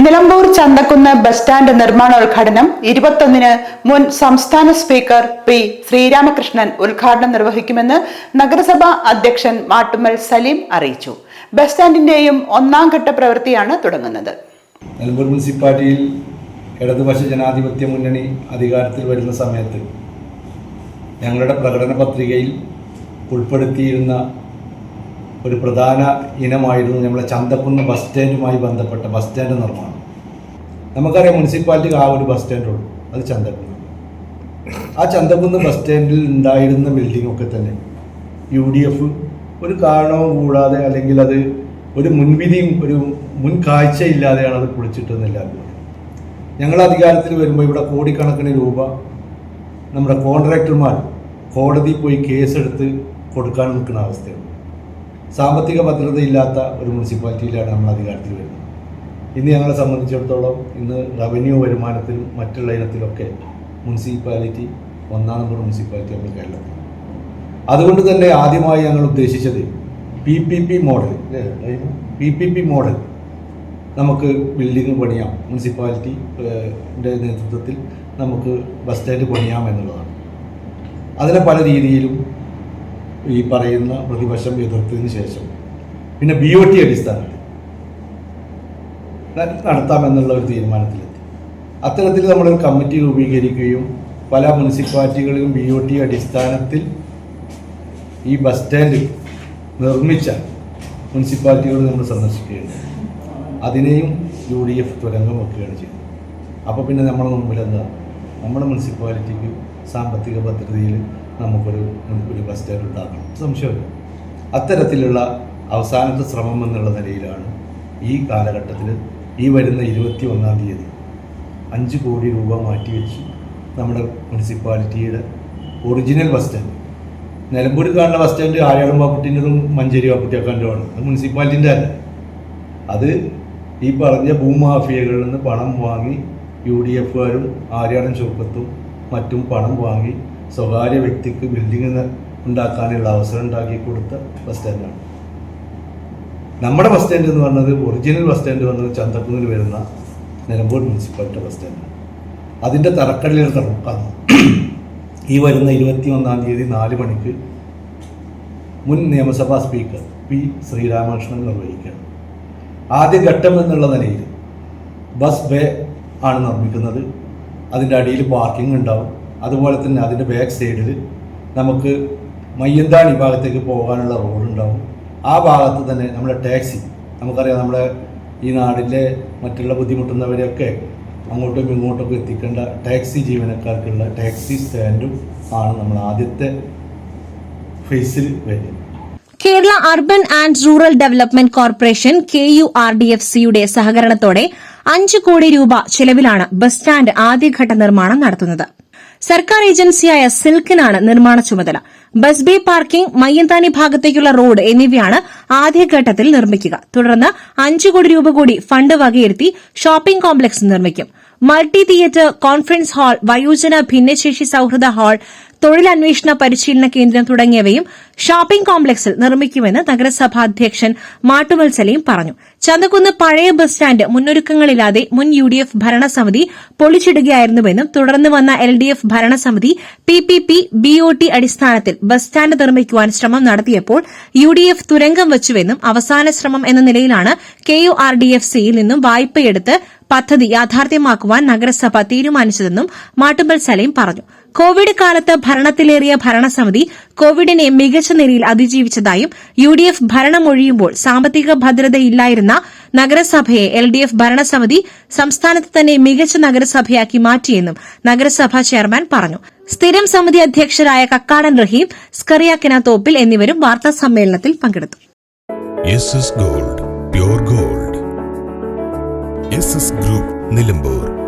Nilambur Chanthakkunnu bus stand നിർമ്മാണോദ്ഘാടനം ഇരുപത്തൊന്നിന് മുൻ സംസ്ഥാന സ്പീക്കർ പി ശ്രീരാമകൃഷ്ണൻ ഉദ്ഘാടനം നിർവഹിക്കുമെന്ന് നഗരസഭാ അധ്യക്ഷൻ മാട്ടുമൽ സലീം അറിയിച്ചു. ബസ് സ്റ്റാൻഡിന്റെയും ഒന്നാം ഘട്ട പ്രവൃത്തിയാണ് തുടങ്ങുന്നത്. നിലമ്പൂർ മുനിസിപ്പാലിറ്റിയിൽ ഇടതുപക്ഷ ജനാധിപത്യ മുന്നണി അധികാരത്തിൽ വരുന്ന സമയത്ത് ഞങ്ങളുടെ പ്രകടന പത്രികയിൽ ഉൾപ്പെടുത്തിയിരുന്ന ഒരു പ്രധാന ഇനമായിരുന്നു നമ്മളെ ചന്തക്കുന്ന് ബസ് സ്റ്റാൻഡുമായി ബന്ധപ്പെട്ട ബസ് സ്റ്റാൻഡ് നിർമ്മാണം. നമുക്കറിയാം മുനിസിപ്പാലിറ്റിക്ക് ആ ഒരു ബസ് സ്റ്റാൻഡുള്ളൂ അത് ചന്തക്കുന്ന്. ആ ചന്തക്കുന്ന് ബസ് സ്റ്റാൻഡിൽ ഉണ്ടായിരുന്ന ബിൽഡിംഗ് ഒക്കെ തന്നെ യു ഡി എഫ് ഒരു കാരണവും കൂടാതെ അല്ലെങ്കിൽ അത് ഒരു മുൻവിധിയും ഒരു മുൻ കാഴ്ചയില്ലാതെയാണ് അത് പൊളിച്ചിട്ടെന്ന് എല്ലാവരും പറയും. ഞങ്ങൾ അധികാരത്തിൽ വരുമ്പോൾ ഇവിടെ കോടിക്കണക്കിന് രൂപ നമ്മുടെ കോൺട്രാക്ടർമാർ കോടതി പോയി കേസെടുത്ത് കൊടുക്കാൻ നിൽക്കുന്ന അവസ്ഥയാണ്. സാമ്പത്തിക ഭദ്രതയില്ലാത്ത ഒരു മുനിസിപ്പാലിറ്റിയിലാണ് നമ്മൾ അധികാരത്തിൽ വരുന്നത്. ഇന്ന് ഞങ്ങളെ സംബന്ധിച്ചിടത്തോളം ഇന്ന് റവന്യൂ വരുമാനത്തിലും മറ്റുള്ള ഇനത്തിലൊക്കെ മുനിസിപ്പാലിറ്റി ഒന്നാം നമ്പർ മുനിസിപ്പാലിറ്റി നമ്മൾ കേരളത്തിൽ. അതുകൊണ്ട് തന്നെ ആദ്യമായി ഞങ്ങൾ ഉദ്ദേശിച്ചത് P P P model P P P model നമുക്ക് ബിൽഡിംഗ് പണിയാം. മുനിസിപ്പാലിറ്റിന്റെ നേതൃത്വത്തിൽ നമുക്ക് ബസ് സ്റ്റാൻഡ് പണിയാം എന്നുള്ളതാണ്. അതിനെ പല രീതിയിലും ഈ പറയുന്ന പ്രതിപക്ഷം എതിർത്തതിന് ശേഷം. പിന്നെ ബി ഒ ടി അടിസ്ഥാനത്തിൽ. നടത്താമെന്നുള്ള ഒരു തീരുമാനത്തിലെത്തി. അത്തരത്തിൽ നമ്മളൊരു കമ്മിറ്റി രൂപീകരിക്കുകയും പല മുനിസിപ്പാലിറ്റികളിലും ബി ഒ ടി അടിസ്ഥാനത്തിൽ ഈ ബസ് സ്റ്റാൻഡ് നിർമ്മിച്ച മുനിസിപ്പാലിറ്റികൾ നമ്മൾ സന്ദർശിക്കുകയാണ് അതിനെയും യു ഡി എഫ് തുരങ്കം വെക്കുകയാണ് ചെയ്തത്. അപ്പോൾ പിന്നെ നമ്മുടെ മുമ്പിൽ എന്താ നമ്മുടെ മുനിസിപ്പാലിറ്റിക്ക് സാമ്പത്തിക ഭദ്രതയിൽ നമുക്കൊരു ഒരു ക്ലസ്റ്റർ ഉണ്ടാക്കണം. സംശയമില്ല. അത്തരത്തിലുള്ള അവസാനത്തെ ശ്രമം എന്നുള്ള നിലയിലാണ് ഈ കാലഘട്ടത്തിൽ ഈ വരുന്ന ഇരുപത്തി ഒന്നാം തീയതി അഞ്ച് കോടി രൂപ മാറ്റിവെച്ച് നമ്മുടെ മുനിസിപ്പാലിറ്റിയുടെ ഒറിജിനൽ ബസ് സ്റ്റാൻഡ് നിലമ്പൂർ കാണുന്ന ബസ് സ്റ്റാൻഡ് ആര്യാടൻ പാപ്പുട്ടിന്റെതും മഞ്ചേരി പാപ്പുട്ടിയാക്കാന്റെതുമാണ് അത് മുനിസിപ്പാലിറ്റിന്റെ അല്ല. അത് ഈ പറഞ്ഞ ഭൂമാഫിയകളിൽ നിന്ന് പണം വാങ്ങി യു ഡി എഫുകാരും ആര്യാടൻ ചുരുക്കത്തും മറ്റും പണം വാങ്ങി സ്വകാര്യ വ്യക്തിക്ക് ബിൽഡിംഗ് ഉണ്ടാക്കാനുള്ള അവസരം ഉണ്ടാക്കി കൊടുത്ത ബസ് സ്റ്റാൻഡാണ് നമ്മുടെ ബസ് സ്റ്റാൻഡ് എന്ന് പറഞ്ഞത് ഒറിജിനൽ ബസ് സ്റ്റാൻഡ് വന്നത് ചന്തക്കുന്നിൽ വരുന്ന നിലമ്പൂർ മുനിസിപ്പാലിറ്റി ബസ് സ്റ്റാൻഡാണ് അതിന്റെ തറക്കല്ലിൽ തറക്കാന്ന് ഈ വരുന്ന ഇരുപത്തി ഒന്നാം തീയതി നാല് മണിക്ക് മുൻ നിയമസഭാ സ്പീക്കർ പി ശ്രീരാമകൃഷ്ണൻ നിർവഹിക്കുകയാണ്. ആദ്യ ഘട്ടം എന്നുള്ള നിലയിൽ ബസ് ബേ ആണ് നിർമ്മിക്കുന്നത്. അതിന്റെ അടിയിൽ പാർക്കിംഗ് ഉണ്ടാവും. അതുപോലെ തന്നെ അതിന്റെ ബാക്ക് സൈഡിൽ നമുക്ക് മയ്യന്താണി ഭാഗത്തേക്ക് പോകാനുള്ള റോഡ് ഉണ്ടാവും. ആ ഭാഗത്ത് തന്നെ നമ്മുടെ ടാക്സി നമുക്കറിയാം നമ്മുടെ ഈ നാടിലെ മറ്റുള്ള ബുദ്ധിമുട്ടുന്നവരെയൊക്കെ അങ്ങോട്ടും ഇങ്ങോട്ടൊക്കെ എത്തിക്കേണ്ട ടാക്സി ജീവനക്കാർക്കുള്ള ടാക്സി സ്റ്റാൻഡും ആണ് നമ്മൾ ആദ്യത്തെ ഫേസിൽ വരുന്നത്. Kerala urban and rural development corporation K U R D F സിയുടെ സഹകരണത്തോടെ അഞ്ച് കോടി രൂപ ചെലവിലാണ് ബസ് സ്റ്റാൻഡ് ആദ്യഘട്ട നിർമ്മാണം നടത്തുന്നത്. സർക്കാർ ഏജൻസിയായ സിൽക്കിനാണ് നിർമ്മാണ ചുമതല. ബസ് ബേ പാർക്കിംഗ് മയ്യന്താനി ഭാഗത്തേക്കുള്ള റോഡ് എന്നിവയാണ് ആദ്യഘട്ടത്തിൽ നിർമ്മിക്കുക. തുടർന്ന് അഞ്ചു കോടി രൂപ കൂടി ഫണ്ട് വകയിരുത്തി ഷോപ്പിംഗ് കോംപ്ലക്സ് നിർമ്മിക്കും. മൾട്ടി തിയേറ്റർ കോൺഫറൻസ് ഹാൾ വയോജന ഭിന്നശേഷി സൌഹൃദ ഹാൾ തൊഴിലന്വേഷണ പരിശീലന കേന്ദ്രം തുടങ്ങിയവയും ഷോപ്പിംഗ് കോംപ്ലക്സിൽ നിർമ്മിക്കുമെന്ന് നഗരസഭാ അധ്യക്ഷൻ മാട്ടുവത്സലയും പറഞ്ഞു. ചന്തക്കുന്ന് പഴയ ബസ് സ്റ്റാൻഡ് മുന്നൊരുക്കങ്ങളില്ലാതെ മുൻ യു ഡി എഫ് ഭരണസമിതി പൊളിച്ചിടുകയായിരുന്നുവെന്നും തുടർന്ന് വന്ന എൽ ഡി എഫ് ഭരണസമിതി P P P B O T അടിസ്ഥാനത്തിൽ ബസ് സ്റ്റാൻഡ് നിർമ്മിക്കുവാൻ ശ്രമം നടത്തിയപ്പോൾ യു ഡി എഫ് തുരങ്കം വച്ചുവെന്നും അവസാന ശ്രമം എന്ന നിലയിലാണ് K U R D F സിയിൽ നിന്നും വായ്പയെടുത്ത് പദ്ധതി യാഥാർത്ഥ്യമാക്കുവാൻ നഗരസഭ തീരുമാനിച്ചതെന്നും മാട്ടുമ്പൽ സലീം പറഞ്ഞു. കോവിഡ് കാലത്ത് ഭരണത്തിലേറിയ ഭരണസമിതി കോവിഡിനെ മികച്ച നിലയിൽ അതിജീവിച്ചതായും യു ഡി എഫ് ഭരണമൊഴിയുമ്പോൾ സാമ്പത്തിക ഭദ്രതയില്ലായിരുന്ന നഗരസഭയെ എൽ ഡി എഫ് ഭരണസമിതി സംസ്ഥാനത്ത് തന്നെ മികച്ച നഗരസഭയാക്കി മാറ്റിയെന്നും നഗരസഭാ ചെയർമാൻ പറഞ്ഞു. സ്ഥിരം സമിതി അധ്യക്ഷരായ കക്കാടൻ റഹീം സ്കറിയാക്കിന തോപ്പിൽ എന്നിവരും വാർത്താ സമ്മേളനത്തിൽ പങ്കെടുത്തു. നിലമ്പൂർ.